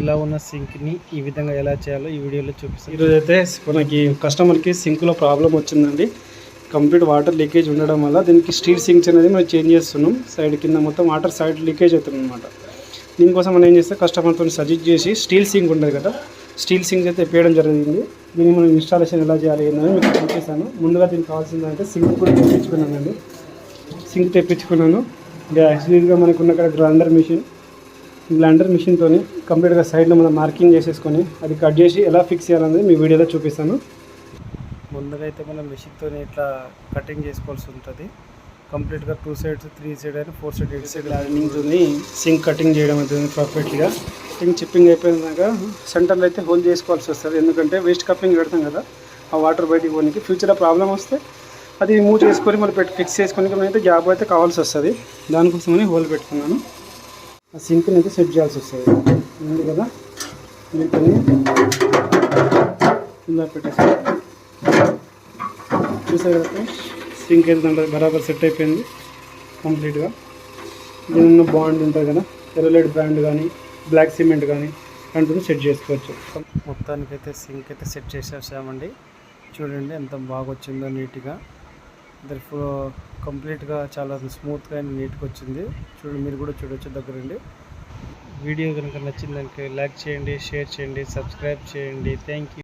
ఇలా ఉన్న సింక్ని ఈ విధంగా ఎలా చేయాలో ఈ వీడియోలో చూపిస్తాను. ఈరోజు అయితే మనకి కస్టమర్కి సింక్లో ప్రాబ్లం వచ్చిందండి. కంప్లీట్ వాటర్ లీకేజ్ ఉండడం వల్ల దీనికి స్టీల్ సింక్స్ అనేది మనం చేంజ్ చేస్తున్నాం. సైడ్ కింద మొత్తం వాటర్ సైడ్ లీకేజ్ అవుతుంది అనమాట దీనికోసం మనం ఏం చేస్తే కస్టమర్తో సజెస్ట్ చేసి స్టీల్ సింక్ ఉంటుంది కదా స్టీల్ సింక్ అయితే వేయడం జరిగింది. దీన్ని మనం ఇన్స్టాలేషన్ ఎలా చేయాలి ఏందని మీకు చూపిస్తాను. ముందుగా దీనికి కావాల్సిందంటే సింక్ కూడా తెప్పించుకున్నానండి. సింక్ తెప్పించుకున్నాను. యాక్చువల్గా మనకున్న ఇక్కడ గ్రైండర్ మిషన్. బ్లెండర్ మిషన్తో కంప్లీట్గా సైడ్లో మనం మార్కింగ్ చేసేసుకొని అది కట్ చేసి ఎలా ఫిక్స్ చేయాలనేది మీ వీడియోలో చూపిస్తాను. ముందుగా అయితే మనం మిషన్తో ఇట్లా కటింగ్ చేసుకోవాల్సి ఉంటుంది. కంప్లీట్గా టూ సైడ్స్ త్రీ సైడ్ అయినా ఫోర్ సైడ్ ఎయిట్ సైడ్ లైనింగ్తో సింక్ కటింగ్ చేయడం అవుతుంది పర్ఫెక్ట్గా సింక్ చిప్పింగ్ అయిపోయినాక సెంటర్లో అయితే హోల్ చేసుకోవాల్సి వస్తుంది. ఎందుకంటే వేస్ట్ కప్పింగ్ పెడతాం కదా ఆ వాటర్ బయటికి పోనీకి ఫ్యూచర్లో ప్రాబ్లం వస్తే అది మూవ్ చేసుకొని మరి పెట్టి ఫిక్స్ చేసుకొని అయితే గ్యాప్ అయితే కావాల్సి వస్తుంది. దానికోసమని హోల్ పెట్టుకున్నాను. సింక్ని అయితే సెట్ చేయాల్సి వస్తుంది. ఉంది కదా? వీటిని కింద పెట్టేసి చూసారు కదా సింక్ అయితే దాంట్లో బరాబర్ సెట్ అయిపోయింది. కంప్లీట్గా. దీని ఉన్న బాండ్ ఉంటుంది కదా? ఎర్రలైట్ బ్రాండ్ కానీ బ్లాక్ సిమెంట్ కానీ అంటుంది సెట్ చేసుకోవచ్చు. మొత్తానికైతే సింక్ అయితే సెట్ చేసేసామండి. చూడండి ఎంత బాగా వచ్చిందో నీట్గా. దర్ఫో కంప్లీట్గా చాలా స్మూత్గా అండ్ నీట్గా వచ్చింది. చూడండి మీరు కూడా చూడొచ్చు దగ్గరండి. వీడియో కనుక నచ్చిందంటే లైక్ చేయండి షేర్ చేయండి సబ్స్క్రైబ్ చేయండి. Thank you